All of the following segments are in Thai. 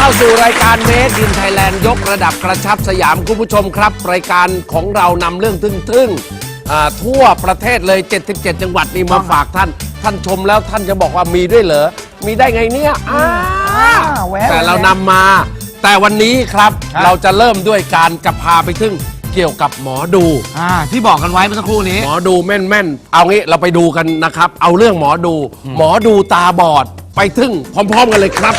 เข้าสู่รายการเมด i ินไทยแลนด์ยกระดับกระชับสยามคุณผู้ชมครับ รายการของเรานำเรื่องทึ่งๆอ่าทั่วประเทศเลย 77 จังหวัดนี่มาฝากท่าน ท่านชมแล้วท่านจะบอกว่ามีด้วยเหรอ มีได้ไงเนี่ยอ่าแวะแต่เรานำมา แต่วันนี้ครับครับ เราจะเริ่มด้วยการจะพาไปถึงเกี่ยวกับหมอดู อ่าที่บอกกันไว้เมื่อสักครู่นี้ หมอดูแม่นๆเอางี้เราไปดูกันนะครับ เอาเรื่องหมอดู หมอดูตาบอดไปถึงพร้อม ๆ กันเลยครับ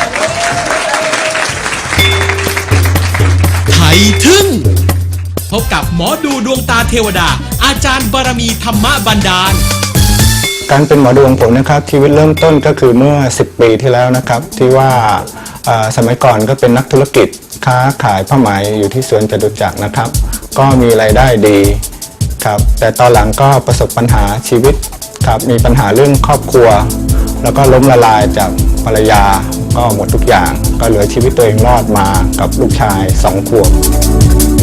ไทยทึ่ง พบกับหมอดูดวงตาเทวดา อาจารย์บารมีธรรมบันดาล การเป็นหมอดูของผมนะครับชีวิตเริ่มต้นก็คือเมื่อ 10 ปีที่แล้วนะครับ ที่ว่าเอ่อสมัยก่อนก็เป็นนักธุรกิจค้าขายผ้าไหมอยู่ที่สวนจตุจักรนะครับ ก็มีรายได้ดีครับแต่ตอนหลังก็ประสบปัญหาชีวิตครับมีปัญหาเรื่องครอบครัว แล้วก็ล้มละลายจากภรรยา ก็หมดทุกอย่างก็เหลือชีวิตตัวเองรอดมากับลูกชายสองขวบ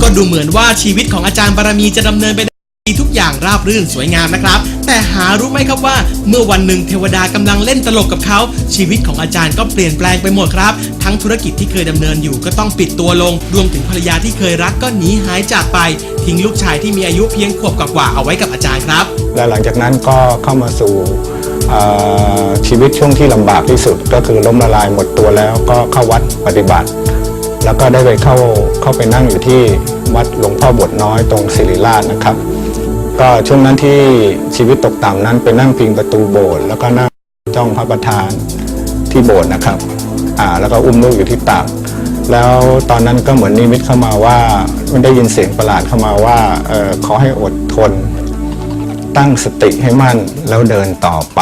ก็ดูเหมือนว่าชีวิตของอาจารย์บารมีจะดำเนินไปได้ดีทุกอย่างราบรื่นสวยงามนะครับ แต่หารู้ไหมครับว่า เมื่อวันหนึ่งเทวดากำลังเล่นตลกกับเขา ชีวิตของอาจารย์ก็เปลี่ยนแปลงไปหมดครับ ทั้งธุรกิจที่เคยดำเนินอยู่ก็ต้องปิดตัวลง รวมถึงภรรยาที่เคยรักก็หนีหายจากไป ทิ้งลูกชายที่มีอายุเพียงขวบกว่าๆเอาไว้กับอาจารย์ครับ และหลังจากนั้นก็เข้ามาสู่เอ่อ ชีวิตช่วงที่ลำบากที่สุด ก็คือล้มละลายหมดตัวแล้วก็เข้าวัดปฏิบัติ แล้วก็ได้ไปเข้าเข้าไปนั่งอยู่ที่วัดหลวงพ่อบทน้อยตรงศิริราชนะครับ ก็ช่วงนั้นที่ชีวิตตกต่ำนั้นไปนั่งพิงประตูโบสถ์แล้วก็นั่งจ้องพระประธานที่โบสถ์นะครับอ่าแล้วก็อุ้มลูกอยู่ที่ตักแล้วตอนนั้นก็เหมือนนิมิตเข้ามาว่ามันได้ยินเสียงประหลาดเข้ามาว่าเออขอให้อดทน ตั้งสติให้มั่นแล้วเดินต่อไป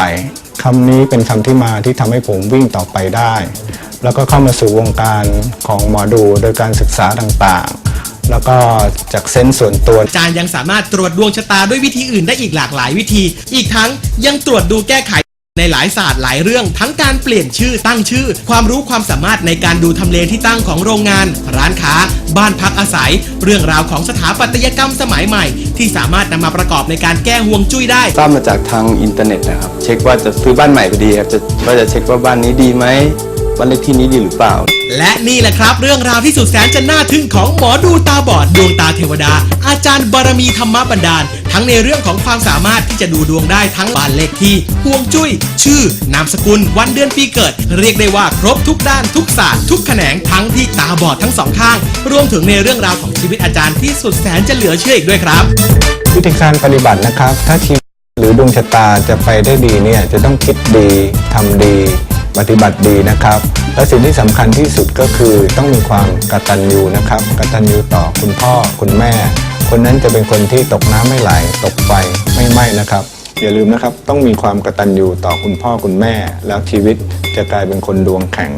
คำนี้เป็นคำที่มาที่ทำให้ผมวิ่งต่อไปได้ แล้วก็เข้ามาสู่วงการของหมอดูโดยการศึกษาต่างๆ แล้วก็จากเซนส์ส่วนตัว อาจารย์ยังสามารถตรวจดวงชะตาด้วยวิธีอื่นได้อีกหลากหลายวิธี อีกทั้งยังตรวจดูแก้ไข ในหลายศาสตร์หลายเรื่องทั้งการเปลี่ยนชื่อตั้งชื่อ ความรู้ความสามารถในการดูทำเลที่ตั้งของโรงงาน ร้านค้า บ้านพักอาศัย เรื่องราวของสถาปัตยกรรมสมัยใหม่ ที่สามารถนำมาประกอบในการแก้ห่วงจุ้ยได้ ทราบมาจากทางอินเทอร์เน็ตนะครับ เช็คว่าจะซื้อบ้านใหม่พอดีครับจะว่าจะเช็คว่าบ้านนี้ดีไหม บ้านเลขที่นี้ดีหรือเปล่า และนี่แหละครับ เรื่องราวที่สุดแสนจะน่าทึ่งของหมอดูตาบอดดวงตาเทวดา อาจารย์บารมีธรรมบันดาล ทั้งในเรื่องของความสามารถที่จะดูดวงได้ทั้งบ้านเลขที่ห่วงจุ้ย ชื่อนามสกุล วันเดือนปีเกิด เรียกได้ว่าครบทุกด้านทุกศาสตร์ทุกแขนงทั้งที่ตาบอดทั้งสองข้าง รวมถึงในเรื่องราวของชีวิตอาจารย์ที่สุดแสนจะเหลือเชื่ออีกด้วยครับ วิธีการปฏิบัตินะครับ ถ้าชีวิตหรือดวงชะตาจะไปได้ดีเนี่ยจะต้องคิดดีทำดี ปฏิบัติดีนะครับ และสิ่งที่สำคัญที่สุดก็คือต้องมีความกตัญญูนะครับกตัญญูต่อคุณพ่อคุณแม่ คนนั้นจะเป็นคนที่ตกน้ำไม่ไหลตกไฟไม่ไหม้นะครับ อย่าลืมนะครับต้องมีความกตัญญูต่อคุณพ่อคุณแม่ แล้วชีวิตจะกลายเป็นคนดวงแข็ง